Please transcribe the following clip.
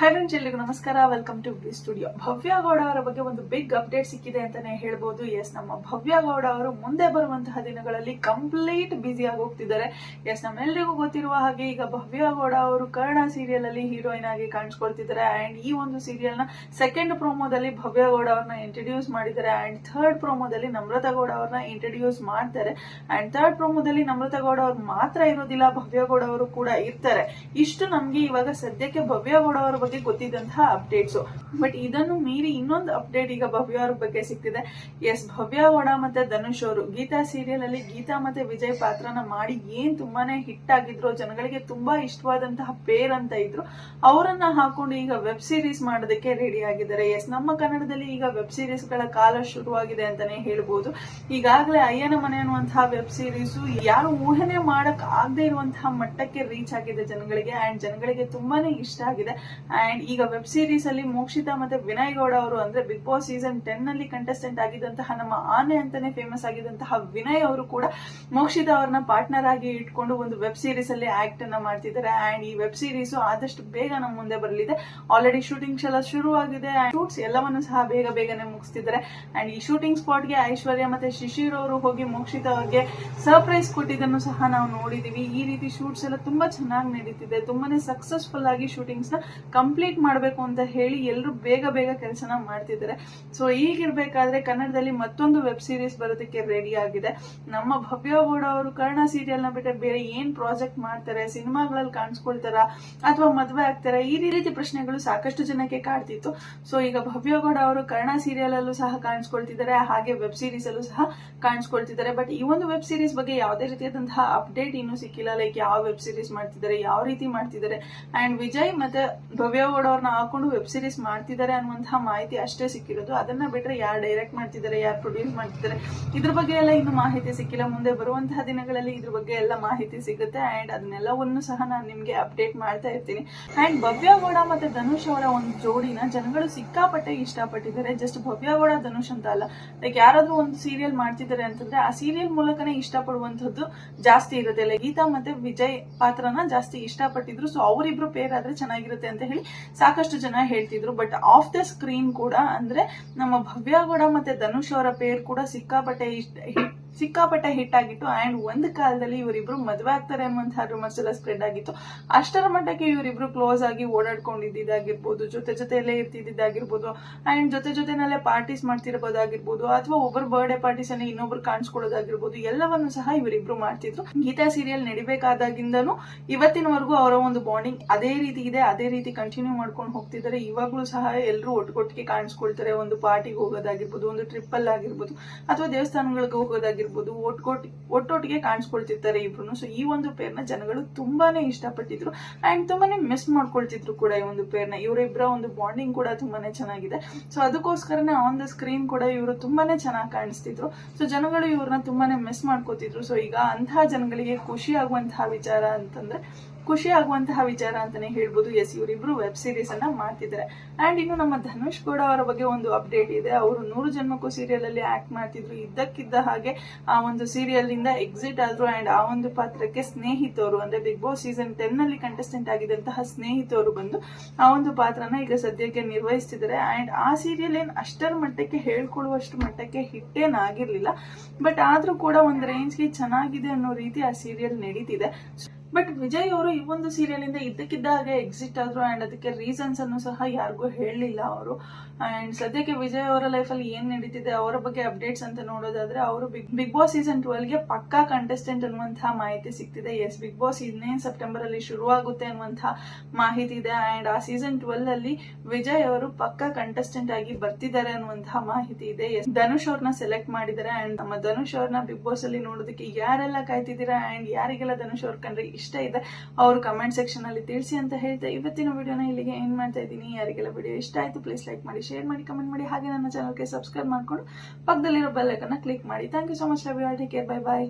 High friends ಎಲ್ರಿಗೂ ನಮಸ್ಕಾರ. Welcome to B studio Bhavya Gowda ಅವರ ಬಗ್ಗೆ ಒಂದು ಬಿಗ್ ಅಪ್ಡೇಟ್ ಸಿಕ್ಕಿದೆ ಅಂತಾನೆ ಹೇಳ್ಬೋದು. ಎಸ್ ನಮ್ಮ ಭವ್ಯ ಗೌಡ ಅವರು ಮುಂದೆ ಬರುವಂತಹ ದಿನಗಳಲ್ಲಿ ಕಂಪ್ಲೀಟ್ ಬ್ಯುಸಿ ಆಗಿ ಹೋಗ್ತಿದ್ದಾರೆ. ಎಸ್ ನಮ್ಮೆಲ್ಲರಿಗೂ ಗೊತ್ತಿರುವ ಹಾಗೆ ಈಗ ಭವ್ಯ ಗೌಡ ಅವರು ಕರ್ಣ ಸೀರಿಯಲ್ ಅಲ್ಲಿ ಹೀರೋಯಿನ್ ಆಗಿ ಕಾಣಿಸ್ಕೊಳ್ತಿದ್ದಾರೆ. ಅಂಡ್ ಈ ಒಂದು ಸೀರಿಯಲ್ನ ಸೆಕೆಂಡ್ ಪ್ರೋಮೋದಲ್ಲಿ ಭವ್ಯ ಗೌಡ ಅವ್ರನ್ನ ಇಂಟ್ರಡ್ಯೂಸ್ ಮಾಡಿದ್ದಾರೆ. ಅಂಡ್ ಥರ್ಡ್ ಪ್ರೋಮೋದಲ್ಲಿ ನಮ್ರತಾ ಗೌಡ ಅವ್ರನ್ನ ಇಂಟ್ರಡ್ಯೂಸ್ ಮಾಡ್ತಾರೆ. ಅಂಡ್ ಥರ್ಡ್ ಪ್ರೋಮೋದಲ್ಲಿ ನಮ್ರತಾ ಗೌಡ ಅವ್ರು ಮಾತ್ರ ಇರೋದಿಲ್ಲ. ಭವ್ಯ ಗೌಡ ಅವರು ಕೂಡ ಇರ್ತಾರೆ. ಇಷ್ಟು ನಮ್ಗೆ ಇವಾಗ ಸದ್ಯಕ್ಕೆ ಭವ್ಯ ಗೌಡ ಅವರ ಬಗ್ಗೆ ಗೊತ್ತಿದ್ದಂತಹ ಅಪ್ಡೇಟ್ಸ್ ಬಟ್ ಇದನ್ನು ಮೀರಿ ಇನ್ನೊಂದು ಅಪ್ಡೇಟ್ ಈಗ ಭವ್ಯ ಅವ್ರ ಬಗ್ಗೆ ಸಿಕ್ತಿದೆ. ಎಸ್ ಭವ್ಯ ಒಡ ಮತ್ತೆ ಧನುಷ್ ಅವರು. ಗೀತಾ ಸೀರಿಯಲ್ ಅಲ್ಲಿ ಗೀತಾ ಮತ್ತೆ ವಿಜಯ್ ಪಾತ್ರನ ಮಾಡಿ ಏನ್ ತುಂಬಾನೇ ಹಿಟ್ ಆಗಿದ್ರು, ಜನಗಳಿಗೆ ತುಂಬಾ ಇಷ್ಟವಾದಂತಹ ಪೇರ್ ಅಂತ ಇದ್ರು. ಅವರನ್ನ ಹಾಕೊಂಡು ಈಗ ವೆಬ್ ಸೀರೀಸ್ ಮಾಡೋದಕ್ಕೆ ರೆಡಿ ಆಗಿದ್ದಾರೆ. ಎಸ್ ನಮ್ಮ ಕನ್ನಡದಲ್ಲಿ ಈಗ ವೆಬ್ ಸೀರೀಸ್ಗಳ ಕಾಲ ಶುರುವಾಗಿದೆ ಅಂತಾನೆ ಹೇಳ್ಬೋದು. ಈಗಾಗಲೇ ಅಯ್ಯನ ಮನೆ ಅನ್ನುವಂತಹ ವೆಬ್ ಸೀರೀಸ್ ಯಾರು ಊಹನೆ ಮಾಡಕ್ ಆಗದೆ ಇರುವಂತಹ ಮಟ್ಟಕ್ಕೆ ರೀಚ್ ಆಗಿದೆ ಜನಗಳಿಗೆ. ಅಂಡ್ ಜನಗಳಿಗೆ ತುಂಬಾನೇ ಇಷ್ಟ ಆಗಿದೆ. ಅಂಡ್ ಈಗ ವೆಬ್ ಸೀರೀಸ್ ಅಲ್ಲಿ ಮೋಕ್ಷಿತಾ ಮತ್ತೆ ವಿನಯ್ ಗೌಡ ಅವರು ಅಂದ್ರೆ ಬಿಗ್ ಬಾಸ್ ಸೀಸನ್ ಟೆನ್ನಲ್ಲಿ ಕಂಟೆಸ್ಟೆಂಟ್ ಆಗಿದ್ದಂತಹ ನಮ್ಮ ಆನೆ ಅಂತಾನೆ ಫೇಮಸ್ ಆಗಿದ್ದಂತಹ ವಿನಯ್ ಅವರು ಕೂಡ ಮೋಕ್ಷಿತಾ ಅವ್ರನ್ನ ಪಾರ್ಟ್ನರ್ ಆಗಿ ಇಟ್ಕೊಂಡು ಒಂದು ವೆಬ್ ಸೀರೀಸ್ ಅಲ್ಲಿ ಆಕ್ಟ್ ಅನ್ನ ಮಾಡ್ತಿದ್ದಾರೆ. ಅಂಡ್ ಈ ವೆಬ್ ಸೀರೀಸ್ ಆದಷ್ಟು ಬೇಗ ನಮ್ಮ ಮುಂದೆ ಬರಲಿದೆ. ಆಲ್ರೆಡಿ ಶೂಟಿಂಗ್ಸ್ ಎಲ್ಲ ಶುರುವಾಗಿದೆ. ಶೂಟ್ಸ್ ಎಲ್ಲವನ್ನು ಸಹ ಬೇಗ ಬೇಗನೆ ಮುಗಿಸ್ತಿದ್ದಾರೆ. ಅಂಡ್ ಈ ಶೂಟಿಂಗ್ ಸ್ಪಾಟ್ಗೆ ಐಶ್ವರ್ಯ ಮತ್ತೆ ಶಿಶಿರ್ ಅವರು ಹೋಗಿ ಮೋಕ್ಷಿತಾ ಅವ್ರಿಗೆ ಸರ್ಪ್ರೈಸ್ ಕೊಟ್ಟಿದ್ದನ್ನು ಸಹ ನಾವು ನೋಡಿದೀವಿ. ಈ ರೀತಿ ಶೂಟ್ಸ್ ಎಲ್ಲ ತುಂಬಾ ಚೆನ್ನಾಗಿ ನಡೀತಿದೆ. ತುಂಬಾನೇ ಸಕ್ಸಸ್ಫುಲ್ ಆಗಿ ಶೂಟಿಂಗ್ಸ್ನ ಕಂಪ್ಲೀಟ್ ಮಾಡಬೇಕು ಅಂತ ಹೇಳಿ ಎಲ್ಲರೂ ಬೇಗ ಬೇಗ ಕೆಲಸನ ಮಾಡ್ತಿದ್ದಾರೆ. ಸೊ ಈಗಿರ್ಬೇಕಾದ್ರೆ ಕನ್ನಡದಲ್ಲಿ ಮತ್ತೊಂದು ವೆಬ್ ಸೀರೀಸ್ ಬರೋದಕ್ಕೆ ರೆಡಿ ಆಗಿದೆ. ನಮ್ಮ ಭವ್ಯ ಗೌಡ ಅವರು ಕರ್ಣ ಸೀರಿಯಲ್ನ ಬಿಟ್ಟರೆ ಬೇರೆ ಏನ್ ಪ್ರಾಜೆಕ್ಟ್ ಮಾಡ್ತಾರೆ ಸಿನಿಮಾಗಳಲ್ಲಿ ಕಾಣಿಸ್ಕೊಳ್ತಾರ, ಅಥವಾ ಮದುವೆ ಆಗ್ತಾರ, ಈ ರೀತಿ ಪ್ರಶ್ನೆಗಳು ಸಾಕಷ್ಟು ಜನಕ್ಕೆ ಕಾಡ್ತಿತ್ತು. ಸೊ ಈಗ ಭವ್ಯ ಗೌಡ ಅವರು ಕರ್ಣ ಸೀರಿಯಲ್ ಅಲ್ಲೂ ಸಹ ಕಾಣಿಸ್ಕೊಳ್ತಿದ್ದಾರೆ, ಹಾಗೆ ವೆಬ್ ಸೀರೀಸ್ ಅಲ್ಲೂ ಸಹ ಕಾಣಿಸ್ಕೊಳ್ತಿದ್ದಾರೆ. ಬಟ್ ಈ ಒಂದು ವೆಬ್ ಸೀರೀಸ್ ಬಗ್ಗೆ ಯಾವುದೇ ರೀತಿಯಾದಂತಹ ಅಪ್ಡೇಟ್ ಇನ್ನೂ ಸಿಕ್ಕಿಲ್ಲ. ಲೈಕ್ ಯಾವ ವೆಬ್ ಸೀರೀಸ್ ಮಾಡ್ತಿದ್ದಾರೆ, ಯಾವ ರೀತಿ ಮಾಡ್ತಿದ್ದಾರೆ. ಅಂಡ್ ವಿಜಯ್ ಮತ್ತೆ ಭವ್ಯ ಗೌಡ ಓಡೋರ್ನ ಹಾಕೊಂಡು ವೆಬ್ ಸೀರೀಸ್ ಮಾಡ್ತಿದ್ದಾರೆ ಅನ್ನುವಂತಹ ಮಾಹಿತಿ ಅಷ್ಟೇ ಸಿಕ್ಕಿರೋದು. ಅದನ್ನ ಬಿಟ್ರೆ ಯಾರು ಡೈರೆಕ್ಟ್ ಮಾಡ್ತಿದ್ದಾರೆ ಯಾರು ಪ್ರೊಡ್ಯೂಸ್ ಮಾಡ್ತಿದ್ದಾರೆ ಇದ್ರ ಬಗ್ಗೆ ಎಲ್ಲ ಇನ್ನು ಮಾಹಿತಿ ಸಿಕ್ಕಿಲ್ಲ. ಮುಂದೆ ಬರುವಂತಹ ದಿನಗಳಲ್ಲಿ ಇದ್ರ ಬಗ್ಗೆ ಎಲ್ಲ ಮಾಹಿತಿ ಸಿಗುತ್ತೆ ಅಂಡ್ ಅದನ್ನೆಲ್ಲವನ್ನು ಸಹ ನಾನು ನಿಮ್ಗೆ ಅಪ್ಡೇಟ್ ಮಾಡ್ತಾ ಇರ್ತೀನಿ. ಅಂಡ್ ಭವ್ಯ ಗೌಡ ಮತ್ತೆ ಧನುಷ್ ಅವರ ಒಂದು ಜೋಡಿನ ಜನಗಳು ಸಿಕ್ಕಾಪಟ್ಟೆ ಇಷ್ಟಪಟ್ಟಿದ್ದಾರೆ. ಜಸ್ಟ್ ಭವ್ಯ ಗೌಡ, ಧನುಷ್ ಅಂತ ಅಲ್ಲ. ಲೈಕ್ ಯಾರಾದ್ರೂ ಒಂದು ಸೀರಿಯಲ್ ಮಾಡ್ತಿದ್ದಾರೆ ಅಂತಂದ್ರೆ ಆ ಸೀರಿಯಲ್ ಮೂಲಕನೇ ಇಷ್ಟಪಡುವಂತದ್ದು ಜಾಸ್ತಿ ಇರುತ್ತೆ. ಲೈಕ್ ಗೀತಾ ಮತ್ತೆ ವಿಜಯ್ ಪಾತ್ರನ ಜಾಸ್ತಿ ಇಷ್ಟಪಟ್ಟಿದ್ರು. ಸೊ ಅವರಿಬ್ರು ಪೇರ್ ಆದ್ರೆ ಚೆನ್ನಾಗಿರುತ್ತೆ ಅಂತ ಹೇಳಿ ಸಾಕಷ್ಟು ಜನ ಹೇಳ್ತಿದ್ರು ಬಟ್ ಆಫ್ ದ ಸ್ಕ್ರೀನ್ ಕೂಡ, ಅಂದ್ರೆ ನಮ್ಮ ಭವ್ಯ ಗೌಡ ಮತ್ತೆ ಧನುಷ್ ಅವರ ಪೇರ್ ಕೂಡ ಸಿಕ್ಕಾಪಟ್ಟೆ ಇಷ್ಟ ಸಿಕ್ಕಾಪಟ್ಟೆ ಹಿಟ್ ಆಗಿತ್ತು. ಅಂಡ್ ಒಂದು ಕಾಲದಲ್ಲಿ ಇವರಿಬ್ರು ಮದುವೆ ಆಗ್ತಾರೆ ಅನ್ನುವಂತಹ ರೂಮರ್ಸ್ ಎಲ್ಲ ಸ್ಪ್ರೆಡ್ ಆಗಿತ್ತು. ಅಷ್ಟರ ಮಟ್ಟಕ್ಕೆ ಇವರಿಬ್ರು ಕ್ಲೋಸ್ ಆಗಿ ಓಡಾಡ್ಕೊಂಡಿದ್ದಾಗಿರ್ಬೋದು ಜೊತೆ ಜೊತೆಯಲ್ಲೇ ಇರ್ತಿದ್ದಾಗಿರ್ಬೋದು ಅಂಡ್ ಜೊತೆ ಜೊತೆನಲ್ಲೇ ಪಾರ್ಟೀಸ್ ಮಾಡ್ತಿರ್ಬೋದಾಗಿರ್ಬೋದು, ಅಥವಾ ಒಬ್ಬರು ಬರ್ಡೇ ಪಾರ್ಟೀಸ್ ಅಲ್ಲಿ ಇನ್ನೊಬ್ರು ಕಾಣಿಸ್ಕೊಳ್ಳೋದಾಗಿರ್ಬೋದು, ಎಲ್ಲವನ್ನು ಸಹ ಇವರಿಬ್ರು ಮಾಡ್ತಿದ್ರು. ಗೀತಾ ಸೀರಿಯಲ್ ನಡಿಬೇಕಾದಾಗಿಂದನು ಇವತ್ತಿನವರೆಗೂ ಅವರ ಒಂದು ಬಾಂಡಿಂಗ್ ಅದೇ ರೀತಿ ಇದೆ, ಅದೇ ರೀತಿ ಕಂಟಿನ್ಯೂ ಮಾಡ್ಕೊಂಡು ಹೋಗ್ತಿದ್ದಾರೆ. ಇವಾಗಲೂ ಸಹ ಎಲ್ಲರೂ ಒಟ್ಟೊಟ್ಟಿಗೆ ಕಾಣಿಸ್ಕೊಳ್ತಾರೆ. ಒಂದು ಪಾರ್ಟಿಗೆ ಹೋಗೋದಾಗಿರ್ಬೋದು, ಒಂದು ಟ್ರಿಪ್ ಅಲ್ಲಿ ಆಗಿರ್ಬೋದು ಅಥವಾ ದೇವಸ್ಥಾನಗಳಿಗೆ ಹೋಗೋದಾಗಿರ್ಬೋದು. ಒಟ್ಕೊಟ್ಟು ಒಟ್ಟೊಟ್ಟಿಗೆ ಕಾಣಿಸ್ಕೊಳ್ತಿರ್ತಾರೆ ಇಬ್ರು ಸೊ ಈ ಒಂದು ಪೇರ್ನ ಜನಗಳು ತುಂಬಾನೇ ಇಷ್ಟಪಟ್ಟಿದ್ರು. ಅಂಡ್ ತುಂಬಾನೇ ಮಿಸ್ ಮಾಡ್ಕೊಳ್ತಿದ್ರು ಕೂಡ ಈ ಒಂದು ಪೇರ್ನ ಇವರಿಬ್ಬರ ಒಂದು ಬಾಂಡಿಂಗ್ ಕೂಡ ತುಂಬಾನೇ ಚೆನ್ನಾಗಿದೆ. ಸೊ ಅದಕ್ಕೋಸ್ಕರನೇ ಆನ್ ದ ಸ್ಕ್ರೀನ್ ಕೂಡ ಇವರು ತುಂಬಾನೇ ಚೆನ್ನಾಗಿ ಕಾಣಿಸ್ತಿದ್ರು. ಸೊ ಜನಗಳು ಇವ್ರನ್ನ ತುಂಬಾನೇ ಮಿಸ್ ಮಾಡ್ಕೋತಿದ್ರು. ಸೊ ಈಗ ಅಂತಹ ಜನಗಳಿಗೆ ಖುಷಿ ಆಗುವಂತಹ ವಿಚಾರ ಅಂತಂದ್ರೆ ಖುಷಿ ಆಗುವಂತಹ ವಿಚಾರ ಅಂತಾನೆ ಹೇಳ್ಬೋದು. ಎಸ್ ಇವರಿಬ್ರು ವೆಬ್ ಸೀರೀಸ್ ಅನ್ನ ಮಾಡ್ತಿದ್ದಾರೆ. ಅಂಡ್ ಇನ್ನು ನಮ್ಮ ಧನುಷ್ ಗೌಡ ಅವರ ಬಗ್ಗೆ ಒಂದು ಅಪ್ಡೇಟ್ ಇದೆ. ಅವರು ನೂರು ಜನ್ಮಕ್ಕೂ ಸೀರಿಯಲ್ ಅಲ್ಲಿ ಆಕ್ಟ್ ಮಾಡ್ತಿದ್ರು. ಇದ್ದಕ್ಕಿದ್ದ ಹಾಗೆ ಆ ಒಂದು ಸೀರಿಯಲ್ ಇಂದ ಎಕ್ಸಿಟ್ ಆದ್ರು ಅಂಡ್ ಆ ಒಂದು ಪಾತ್ರಕ್ಕೆ ಸ್ನೇಹಿತರು, ಅಂದ್ರೆ ಬಿಗ್ ಬಾಸ್ ಸೀಸನ್ ಟೆನ್ನಲ್ಲಿ ಕಂಟೆಸ್ಟೆಂಟ್ ಆಗಿದ್ದಂತಹ ಸ್ನೇಹಿತರು ಬಂದು ಆ ಒಂದು ಪಾತ್ರನ ಈಗ ಸದ್ಯಕ್ಕೆ ನಿರ್ವಹಿಸ್ತಿದ್ದಾರೆ. ಅಂಡ್ ಆ ಸೀರಿಯಲ್ ಏನ್ ಅಷ್ಟರ ಮಟ್ಟಕ್ಕೆ ಹೇಳ್ಕೊಳ್ಳುವಷ್ಟು ಮಟ್ಟಕ್ಕೆ ಹಿಟ್ಟೇನ್ ಆಗಿರ್ಲಿಲ್ಲ. ಬಟ್ ಆದ್ರೂ ಕೂಡ ಒಂದು ರೇಂಜ್ಗೆ ಚೆನ್ನಾಗಿದೆ ಅನ್ನೋ ರೀತಿ ಆ ಸೀರಿಯಲ್ ನಡೀತಿದೆ. ಬಟ್ ವಿಜಯ್ ಅವರು ಈ ಒಂದು ಸೀರಿಯಲ್ ಇಂದ ಇದ್ದಕ್ಕಿದ್ದ ಹಾಗೆ ಎಕ್ಸಿಟ್ ಆದ್ರು ಅಂಡ್ ಅದಕ್ಕೆ ರೀಸನ್ಸ್ ಅನ್ನು ಸಹ ಯಾರಿಗೂ ಹೇಳಲಿಲ್ಲ ಅವರು. ಅಂಡ್ ಸದ್ಯಕ್ಕೆ ವಿಜಯ್ ಅವರ ಲೈಫ್ ಅಲ್ಲಿ ಏನ್ ನಡೀತಿದೆ, ಅವರ ಬಗ್ಗೆ ಅಪ್ಡೇಟ್ಸ್ ಅಂತ ನೋಡೋದಾದ್ರೆ ಅವರು ಬಿಗ್ ಬಿಗ್ ಬಾಸ್ ಸೀಸನ್ ಟ್ವೆಲ್ಗೆ ಪಕ್ಕಾ ಕಂಟೆಸ್ಟೆಂಟ್ ಅನ್ನುವಂತಹ ಮಾಹಿತಿ ಸಿಗ್ತಿದೆ. ಎಸ್ ಬಿಗ್ ಬಾಸ್ ಇನ್ನೇನ್ ಸೆಪ್ಟೆಂಬರ್ ಅಲ್ಲಿ ಶುರುವಾಗುತ್ತೆ ಅನ್ನುವಂತಹ ಮಾಹಿತಿ ಇದೆ. ಅಂಡ್ ಆ ಸೀಸನ್ ಟ್ವೆಲ್ ಅಲ್ಲಿ ವಿಜಯ್ ಅವರು ಪಕ್ಕಾ ಕಂಟೆಸ್ಟೆಂಟ್ ಆಗಿ ಬರ್ತಿದ್ದಾರೆ ಅನ್ನುವಂತಹ ಮಾಹಿತಿ ಇದೆ. ಧನುಷ್ ಅವ್ರನ್ನ ಸೆಲೆಕ್ಟ್ ಮಾಡಿದ್ದಾರೆ. ಅಂಡ್ ನಮ್ಮ ಧನುಷ್ ಅವ್ರನ್ನ ಬಿಗ್ ಬಾಸ್ ಅಲ್ಲಿ ನೋಡೋದಕ್ಕೆ ಯಾರೆಲ್ಲ ಕಾಯ್ತಿದ್ದೀರಾ? ಅಂಡ್ ಯಾರಿಗೆಲ್ಲ ಧನುಷ್ ಅವ್ರ ಕಂಡ್ರೆ ಇಷ್ಟ ಇದೆ? ಅವರು ಕಮೆಂಟ್ ಸೆಕ್ಷನ್ ಅಲ್ಲಿ ತಿಳಿಸಿ ಅಂತ ಹೇಳ್ತಾ ಇವತ್ತಿನ ವಿಡಿಯೋನ ಇಲ್ಲಿಗೆ ಏನ್ ಮಾಡ್ತಾ ಇದ್ದೀನಿ. ಯಾರಿಗೆಲ್ಲ ವಿಡಿಯೋ ಇಷ್ಟ ಆಯ್ತು ಪ್ಲೀಸ್ ಲೈಕ್ ಮಾಡಿ ಶೇರ್ ಮಾಡಿ ಕಮೆಂಟ್ ಮಾಡಿ. ಹಾಗೆ ನನ್ನ ಚಾನಲ್ಗೆ ಸಬ್ಸ್ಕ್ರೈಬ್ ಮಾಡಿಕೊಂಡು ಪಕ್ಕದಲ್ಲಿರೋ ಬೆಲ್ ಐಕನ್ನ ಕ್ಲಿಕ್ ಮಾಡಿ. Thank you so much love you all take care bye bye